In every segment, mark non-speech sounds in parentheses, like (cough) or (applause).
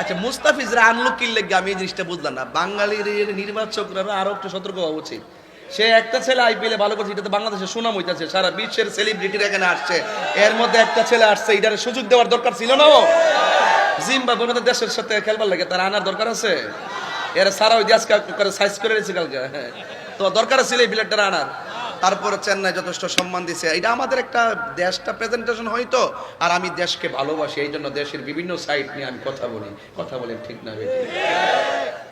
আচ্ছা মুস্তাফিজরা আনলো লেগে আমি এই জিনিসটা বুঝলাম না। বাঙালির নির্বাচকরা আরও একটু সতর্ক হওয়া উচিত। সে একটা ছেলে আইপিএল ভালো করছে, এটা তো বাংলাদেশের সুনাম হইতাছে, সারা বিশ্বের সেলিব্রিটির এখানে আসছে। এর মধ্যে একটা ছেলে আসছে, এটার সুযোগ দেওয়ার দরকার ছিল না ও। জিম্বাবুয়ের মতো দেশের সাথে খেলবার লাগে, তার আনার দরকার আছে? এর সারা ওই দেশ করে সাইজ করে রেখেছে কালকে হ্যাঁ। তো দরকার ছিল এই বিলেটটা আনার। তারপরে চেন্নাই যথেষ্ট সম্মান দিছে। এটা আমাদের একটা দেশটা প্রেজেন্টেশন হয়তো আর আমি দেশকে ভালোবাসি, এই জন্য দেশের বিভিন্ন সাইড নিয়ে আমি কথা বলি। কথা বলেন ঠিক না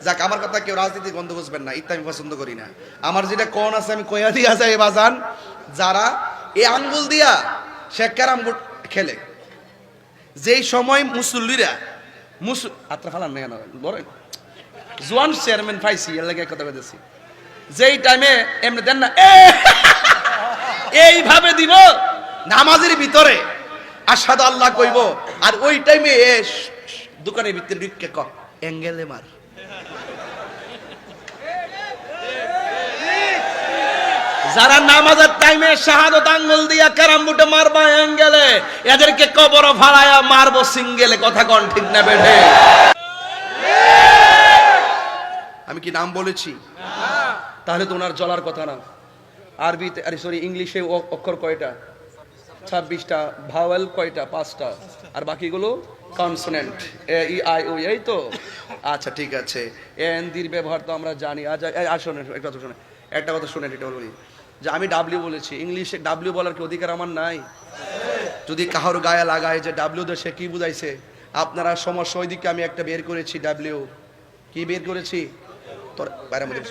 যাক, আমার কথা কেউ রাজনীতি বন্ধ বুঝবেন না ইত্যা আমি পছন্দ করি না। আমার যেটা কোন আছে আমি কয়া দিয়ে দিয়া যাই বাজান যারা এই আঙ্গুল দিয়া সে ক্যারাম খেলে। যেই সময় মুসল্লিরা, মুসল আত্রা ফালান না জোয়ান চেয়ারম্যান পাইছি, এর লাগে কথা বলতেছি যেই টাইমে এমনি দেন না (laughs) এইভাবে দিব। নামাজের ভিতরে আসাদ আল্লাহ কইব, আর ওই টাইমে এ দোকানের ভিতরে ঢুকে ক, অ্যাঙ্গেলে মার। যারা নামাজের টাইমে শাহাদত আঙ্গুল দিয়া ক্যারাম বুটে মারবা অ্যাঙ্গেলে, এদেরকে কবর ফালায়া মারবো সিঙ্গেলে, কথা কন ঠিক না বেঠে। আমি কি নাম বলেছি? তাহলে তো ওনার জ্বলার কথা না। আরবিতে, আরে সরি ইংলিশে অক্ষর কয়টা? ছাব্বিশটা, ভাওয়েল কয়টা? পাঁচটা। আর বাকিগুলো কনসোনেন্ট এ, ই, আই, ও এই তো? আচ্ছা ঠিক আছে। এন দির ব্যবহার তো আমরা জানি। আজ আর শোনেন, একটা কথা শোনেন। একটা কথা শুনেন, এটা বলি। যে আমি ডাব্লিউ বলেছি, ইংলিশে ডাব্লিউ বলার কি অধিকার আমার নাই? যদি কাহার গায়ে লাগায় যে ডাব্লিউ দিয়ে সে কি বুঝাইছে? আপনারা সমস্যা ওই দিকে আমি একটা বের করেছি ডাব্লিউ কি বের করেছি? তোর বাইরের মধ্যে।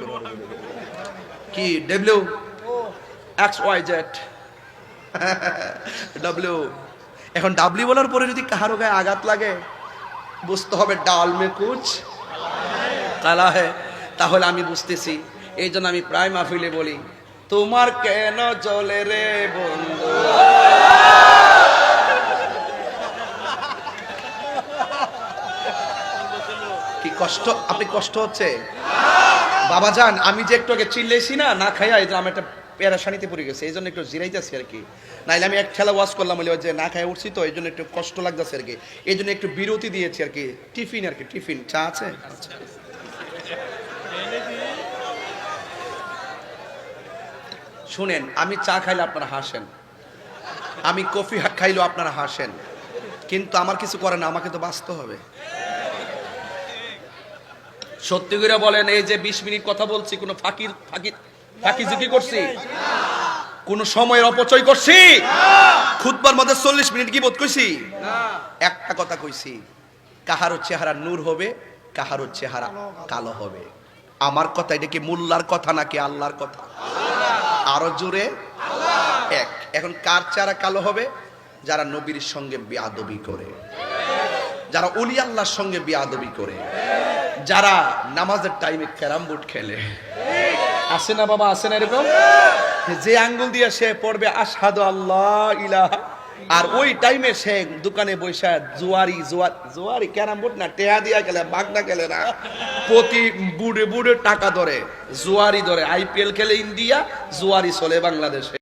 কি? W X Y Z W এখন ডাব্লিউ বলার পরে যদি কাহারো গায়ে আঘাত লাগে, বুঝতে হবে ডাল মে কুচ কালা হে। তাহলে আমি বুঝতেছি। এই জন্য আমি প্রায় মাহফিলে বলি, তোমার কেন জলে রে বন্ধু? কি কষ্ট? আপনি কষ্ট হচ্ছে? বাবা যান আমি যে একটু আগে চিল্লেছি না না খাইয়া এই আমি একটা প্যারাসানিতে পড়ে গেছে, এই জন্য একটু জিরাইতেছি আর কি। নাইলে আমি এক খেলা ওয়াশ করলাম, বলে যে না খাই উঠছি তো, এই জন্য একটু কষ্ট লাগতেছে আর কি। এই জন্য একটু বিরতি দিয়েছি আর কি, টিফিন আর কি, টিফিন। চা আছে। শুনেন, আমি চা খাইলে আপনারা হাসেন। আমি কফি খাইলেও আপনারা হাসেন। কিন্তু আমার কিছু করে না, আমাকে তো বাঁচতে হবে। সত্যি করে বলেন, এই যে বিশ মিনিট কথা বলছি, কোনো ফাঁকির, ফাঁকি ফাঁকি ঝুঁকি করছি? কোন সময়ের অপচয় করছি? খুদবার মধ্যে চল্লিশ মিনিট কি বোধ কইছি? একটা কথা কইছি কাহারও চেহারা নূর হবে কাহারও চেহারা কালো হবে। আমার কথা এটা কি মোল্লার কথা নাকি আল্লাহর কথা? আরও জোরে? এক। এখন কার চেহারা কালো হবে? যারা নবীর সঙ্গে বেয়াদবি করে। যারা অলি আল্লাহর সঙ্গে বেয়াদবি করে। যারা নামাজের টাইমে ক্যারাম বোর্ড খেলে। আসে না বাবা, আসে না এরকম? যে আঙ্গুল দিয়ে সে পড়বে আসাদু আল্লাহ ইলাহা আর ওই টাইমে সে দোকানে বৈশা জোয়ারি, জোয়ার, জোয়ারি ক্যারাম বোর্ড না, টেহা দিয়া খেলে, বাগনা গেলে না। প্রতি বুড়ে বুড়ে টাকা ধরে, জোয়ারি ধরে। আইপিএল খেলে ইন্ডিয়া, জোয়ারি চলে বাংলাদেশে।